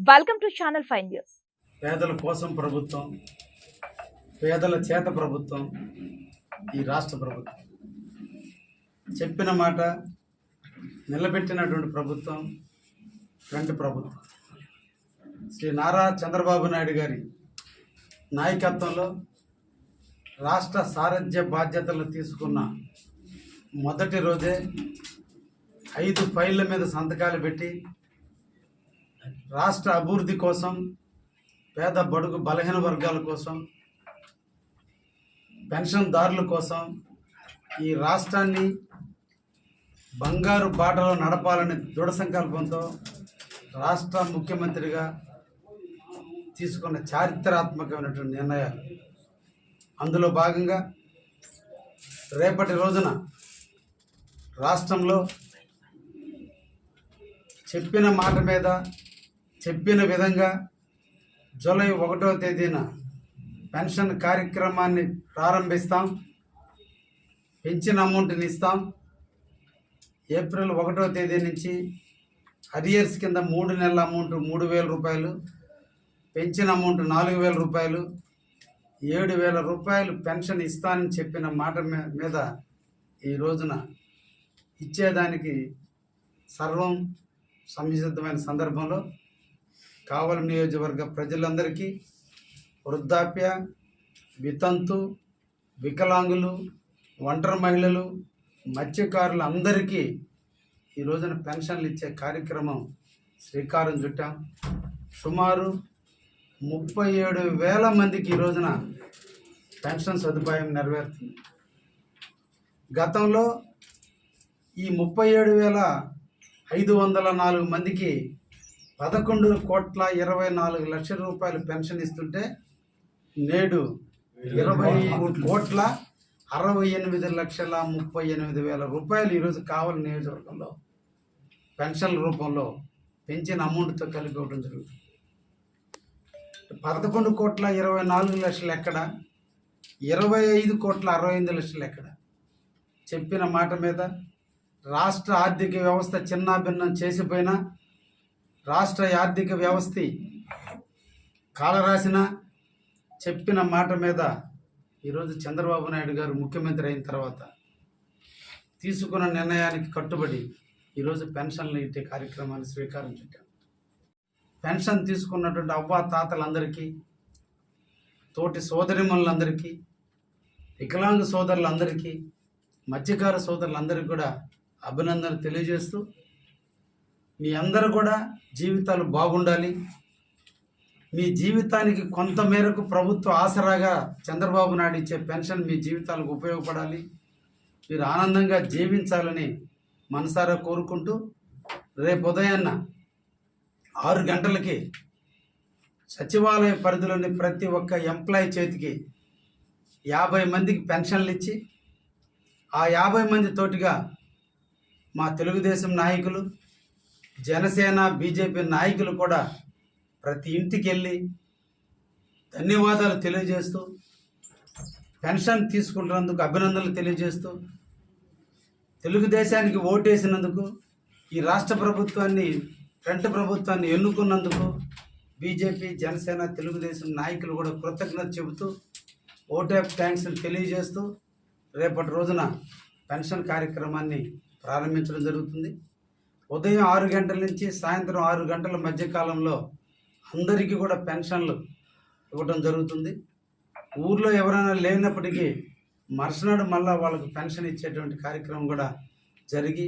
Welcome to channel five news పేదల కోసం ప్రభుత్వం పేదల చేత ప్రభుత్వం ఈ రాష్ట్ర ప్రభుత్వం. చెప్పిన మాట నిలబెట్టినటువంటి ప్రభుత్వం ఫ్రంట్ ప్రభుత్వం. శ్రీ నారా చంద్రబాబు నాయుడు గారి నాయకత్వంలో రాష్ట్ర సారథ్య బాధ్యతలు తీసుకున్న మొదటి రోజే ఐదు ఫైళ్ళ మీద సంతకాలు పెట్టి రాష్ట్ర అభివృద్ధి కోసం పేద బడుగు బలహీన వర్గాల కోసం పెన్షన్దారుల కోసం ఈ రాష్ట్రాన్ని బంగారు బాటలో నడపాలని దృఢ సంకల్పంతో రాష్ట్ర ముఖ్యమంత్రిగా తీసుకున్న చారిత్రాత్మకమైనటువంటి నిర్ణయాలు. అందులో భాగంగా రేపటి రోజున రాష్ట్రంలో చెప్పిన మాట మీద చెప్పిన విధంగా జూలై ఒకటో తేదీన పెన్షన్ కార్యక్రమాన్ని ప్రారంభిస్తాం. పెంచిన అమౌంట్ని ఇస్తాం. ఏప్రిల్ ఒకటో తేదీ నుంచి అరియర్స్ కింద మూడు నెలల అమౌంట్ మూడు వేల రూపాయలు పెంచిన అమౌంట్ నాలుగు వేల రూపాయలు ఏడు వేల రూపాయలు పెన్షన్ ఇస్తానని చెప్పిన మాట మీద ఈ రోజున ఇచ్చేదానికి సర్వం సంసిద్ధమైన సందర్భంలో కావలి నియోజకవర్గ ప్రజలందరికీ వృద్ధాప్య వితంతు వికలాంగులు ఒంటరి మహిళలు మత్స్యకారులు అందరికీ ఈ రోజున పెన్షన్లు ఇచ్చే కార్యక్రమం శ్రీకారం చుట్టాం. సుమారు ముప్పై ఏడు వేల మందికి ఈ రోజున పెన్షన్ సదుపాయం నెరవేరుతుంది. గతంలో ఈ ముప్పై ఏడు వేల ఐదు వందల నాలుగు మందికి పదకొండు కోట్ల ఇరవై నాలుగు లక్షల రూపాయలు పెన్షన్ ఇస్తుంటే నేడు ఇరవై కోట్ల అరవై ఎనిమిది లక్షల ముప్పై ఎనిమిది వేల రూపాయలు ఈరోజు కావాలి నియోజకవర్గంలో పెన్షన్ రూపంలో పెంచిన అమౌంట్తో కలిపి ఇవ్వడం జరుగుతుంది. పదకొండు కోట్ల ఇరవై నాలుగు లక్షలు ఎక్కడ? ఇరవై ఐదు కోట్ల అరవై ఎనిమిది లక్షలు ఎక్కడ? చెప్పిన మాట మీద రాష్ట్ర ఆర్థిక వ్యవస్థ చిన్నాభిన్నం చేసిపోయినా రాష్ట్ర ఆర్థిక వ్యవస్థ కాలరాసిన చెప్పిన మాట మీద ఈరోజు చంద్రబాబు నాయుడు గారు ముఖ్యమంత్రి అయిన తర్వాత తీసుకున్న నిర్ణయానికి కట్టుబడి ఈరోజు పెన్షన్లు ఇచ్చే కార్యక్రమాన్ని స్వీకారం చుట్టాం పెన్షన్ తీసుకున్నటువంటి అవ్వ తాతలందరికీ తోటి సోదరిమణులందరికీ వికలాంగ సోదరులందరికీ మత్స్యకార సోదరులందరికీ కూడా అభినందనలు తెలియజేస్తూ మీ అందరూ కూడా జీవితాలు బాగుండాలి. మీ జీవితానికి కొంత మేరకు ప్రభుత్వ ఆసరాగా చంద్రబాబు నాయుడు ఇచ్చే పెన్షన్ మీ జీవితాలకు ఉపయోగపడాలి. మీరు ఆనందంగా జీవించాలని మనసారా కోరుకుంటూ రేపు ఉదయాన్న ఆరు గంటలకి సచివాలయ పరిధిలోని ప్రతి ఒక్క ఎంప్లాయీ చేతికి యాభై మందికి పెన్షన్లు ఇచ్చి ఆ యాభై మంది తోటిగా మా తెలుగుదేశం నాయకులు జనసేన బీజేపీ నాయకులు కూడా ప్రతి ఇంటికి వెళ్ళి ధన్యవాదాలు తెలియజేస్తూ పెన్షన్ తీసుకుంటున్నందుకు అభినందనలు తెలియజేస్తూ తెలుగుదేశానికి ఓటేసినందుకు ఈ రాష్ట్ర ప్రభుత్వాన్ని ఫ్రంట్ ప్రభుత్వాన్ని ఎన్నుకున్నందుకు బీజేపీ జనసేన తెలుగుదేశం నాయకులు కూడా కృతజ్ఞత చెబుతూ ఓట్ ఆఫ్ థ్యాంక్స్ తెలియజేస్తూ రేపటి రోజున పెన్షన్ కార్యక్రమాన్ని ప్రారంభించడం జరుగుతుంది. ఉదయం ఆరు గంటల నుంచి సాయంత్రం ఆరు గంటల మధ్య కాలంలో అందరికీ కూడా పెన్షన్లు ఇవ్వడం జరుగుతుంది. ఊర్లో ఎవరైనా లేనప్పటికీ మరుసనాడు మళ్ళా వాళ్ళకు పెన్షన్ ఇచ్చేటువంటి కార్యక్రమం కూడా జరిగి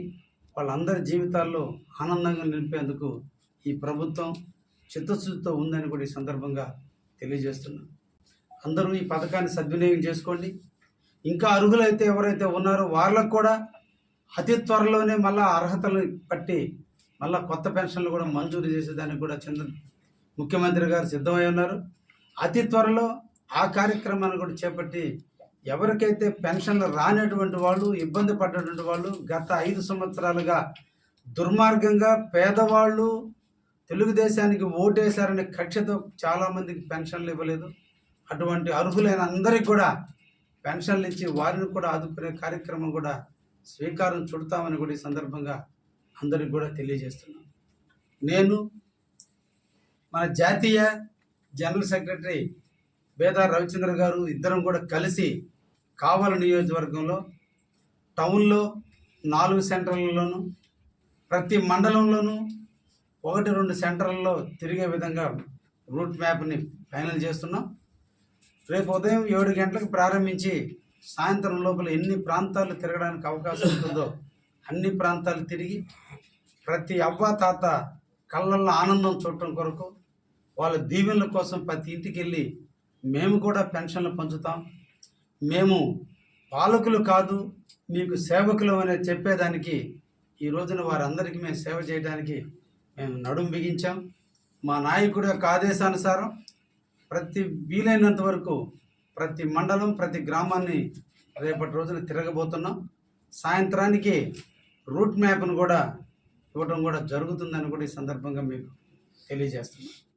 వాళ్ళందరి జీవితాల్లో ఆనందంగా నింపేందుకు ఈ ప్రభుత్వం చిత్తశుద్ధితో ఉందని కూడా ఈ సందర్భంగా తెలియజేస్తున్నాం. అందరూ ఈ పథకాన్ని సద్వినియోగం చేసుకోండి. ఇంకా అర్హులైతే ఎవరైతే ఉన్నారో వాళ్ళకు కూడా అతి త్వరలోనే మళ్ళా అర్హతలు పట్టి మళ్ళా కొత్త పెన్షన్లు కూడా మంజూరు చేసేదానికి కూడా చంద్ర ముఖ్యమంత్రి గారు సిద్ధమై ఉన్నారు. అతి త్వరలో ఆ కార్యక్రమాన్ని కూడా చేపట్టి ఎవరికైతే పెన్షన్లు రానటువంటి వాళ్ళు ఇబ్బంది పడ్డటువంటి వాళ్ళు గత ఐదు సంవత్సరాలుగా దుర్మార్గంగా పేదవాళ్ళు తెలుగుదేశానికి ఓటేశారనే కక్షతో చాలామందికి పెన్షన్లు ఇవ్వలేదు. అటువంటి అర్హులైన అందరికీ కూడా పెన్షన్లు ఇచ్చి వారిని కూడా ఆదుకునే కార్యక్రమం కూడా స్వీకారం చుడతామని కూడా ఈ సందర్భంగా అందరికి కూడా తెలియజేస్తున్నాను. నేను మన జాతీయ జనరల్ సెక్రటరీ బేదా రవిచంద్ర గారు ఇద్దరం కూడా కలిసి కావల నియోజకవర్గంలో టౌన్లో నాలుగు సెంటర్లలోనూ ప్రతి మండలంలోనూ ఒకటి రెండు సెంటర్లలో తిరిగే విధంగా రూట్ మ్యాప్ని ఫైనల్ చేస్తున్నాం. రేపు ఉదయం ఏడు గంటలకు ప్రారంభించి సాయంత్రం లోపల ఎన్ని ప్రాంతాలు తిరగడానికి అవకాశం ఉంటుందో అన్ని ప్రాంతాలు తిరిగి ప్రతి అవ్వ తాత కళ్ళల్లో ఆనందం చూడటం కొరకు వాళ్ళ దీవెనల కోసం ప్రతి ఇంటికి వెళ్ళి మేము కూడా పెన్షన్లు పంచుతాం. మేము పాలకులు కాదు మీకు సేవకులు అనే చెప్పేదానికి ఈ రోజున వారందరికీ మేము సేవ చేయడానికి మేము నడుం బిగించాం. మా నాయకుడి యొక్క ఆదేశానుసారం ప్రతి వీలైనంత వరకు ప్రతి మండలం ప్రతి గ్రామాన్ని రేపటి రోజున తిరగబోతున్నాం. సాయంత్రానికి రూట్ మ్యాప్ను కూడా ఇవ్వడం కూడా జరుగుతుందని కూడా ఈ సందర్భంగా మీకు తెలియజేస్తున్నాం.